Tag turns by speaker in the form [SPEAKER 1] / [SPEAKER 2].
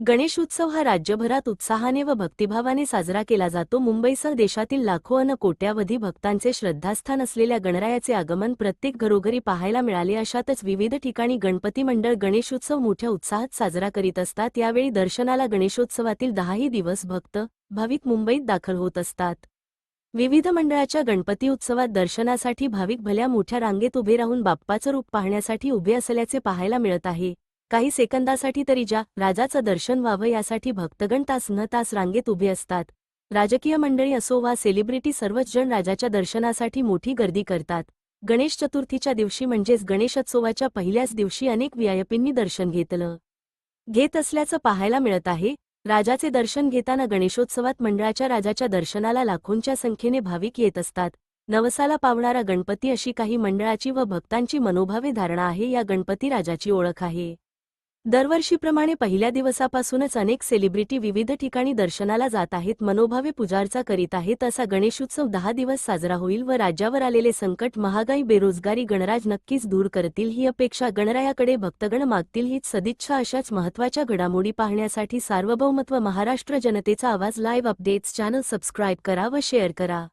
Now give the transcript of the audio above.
[SPEAKER 1] गणेशोत्सव हा राज्यभरात उत्साहाने व भक्तिभावाने साजरा केला जातो. मुंबईसह देशातील लाखो अन कोट्यावधी भक्तांचे श्रद्धास्थान असलेल्या गणरायाचे आगमन प्रत्येक घरोघरी पाहायला मिळाले. अशातच विविध ठिकाणी गणपती मंडळ गणेशोत्सव मोठ्या उत्साहात साजरा करीत असतात. यावेळी दर्शनाला गणेशोत्सवातील दहाही दिवस भक्त भाविक मुंबईत दाखल होत असतात. विविध मंडळाच्या गणपती उत्सवात दर्शनासाठी भाविक भल्या मोठ्या रांगेत उभे राहून बाप्पाचं रूप पाहण्यासाठी उभे असल्याचे पाहायला मिळत आहे. काही सेकंदासाठी तरी ज्या राजाचं दर्शन व्हावं यासाठी भक्तगण तास न तास रांगेत उभे असतात. राजकीय मंडळी असो वा सेलिब्रिटी सर्वच जण राजाच्या दर्शनासाठी मोठी गर्दी करतात. गणेश चतुर्थीच्या दिवशी म्हणजेच गणेशोत्सवाच्या पहिल्याच दिवशी अनेक व्यायपींनी दर्शन घेतलं. घेत असल्याचं पाहायला मिळत आहे. राजाचे दर्शन घेताना गणेशोत्सवात मंडळाच्या राजाच्या दर्शनाला लाखोंच्या संख्येने भाविक येत असतात. नवसाला पावणारा गणपती अशी काही मंडळाची व भक्तांची मनोभावे धारणा आहे या गणपती राजाची ओळख आहे. दरवर्षीप्रमाणे पहिल्या दिवसापासूनच अनेक सेलिब्रिटी विविध ठिकाणी दर्शनाला जात आहेत मनोभावे पुजार्चा करीत आहेत असा गणेशोत्सव दहा दिवस साजरा होईल व राज्यावर आलेले संकट महागाई बेरोजगारी गणराज नक्कीच दूर करतील ही अपेक्षा गणरायाकडे भक्तगण मागतील हीच सदिच्छा अशाच महत्त्वाच्या घडामोडी पाहण्यासाठी सार्वभौमत्व महाराष्ट्र जनतेचा आवाज लाईव्ह अपडेट्स चॅनल सबस्क्राईब करा व शेअर करा.